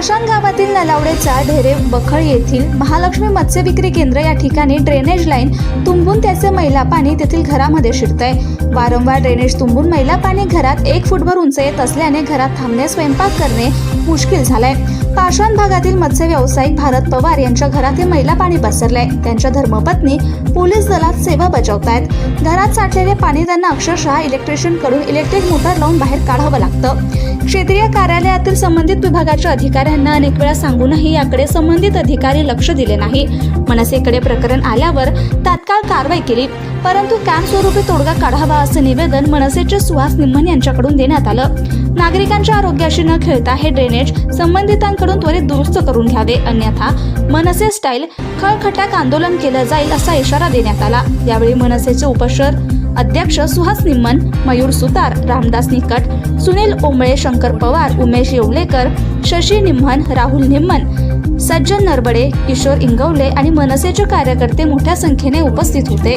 पाषाण गावातील नलावडेचा ढेरे बखळ येथील महालक्ष्मी मत्स्य विक्री केंद्र या ठिकाणी ड्रेनेज लाईन तुंबून त्याचे मैला पाणी तेथील घरामध्ये शिरतंय. वारंवार ड्रेनेज तुंबून मैला पाणी घरात एक फुटभर उंच येत असल्याने घरात थांबणे स्वयंपाक करणे मुश्किल झालंय. पाषाण भागातील मत्स्य व्यावसायिक भारत पवार यांच्या घरात हे मैला पाणी पसरलंय. त्यांच्या धर्मपत्नी पोलीस दलात सेवा बजावतायत. घरात साठलेले पाणी त्यांना अक्षरशः इलेक्ट्रिशियनकडून इलेक्ट्रिक मोटर लावून बाहेर काढावं लागतं. क्षेत्रीय कार्यालयातील संबंधित विभागाच्या अधिकाऱ्यांना अनेक वेळा सांगूनही याकडे संबंधित अधिकारी लक्ष दिले नाही. मनसेकडे प्रकरण आल्यावर तात्काळ कारवाई केली. परंतु कायमस्वरूपी तोडगा काढावा असं निवेदन मनसेचे सुहास निम्मन यांच्याकडून देण्यात आलं. नागरिकांच्या आरोग्याशी न खेळता हे ड्रेनेज संबंधितांकडून त्वरित दुरुस्त करून घ्यावे. अन्यथा मनसे स्टाईल खळखटाक आंदोलन केलं जाईल असा इशारा देण्यात आला. यावेळी मनसेचे उपशहर अध्यक्ष सुहास निम्मन मयूर सुतार रामदास निकट सुनील ओंबळे शंकर पवार उमेश येवलेकर शशी निम्मन राहुल निम्मन सज्जन नरबडे किशोर इंगवले आणि मनसेचे कार्यकर्ते मोठ्या संख्येने उपस्थित होते.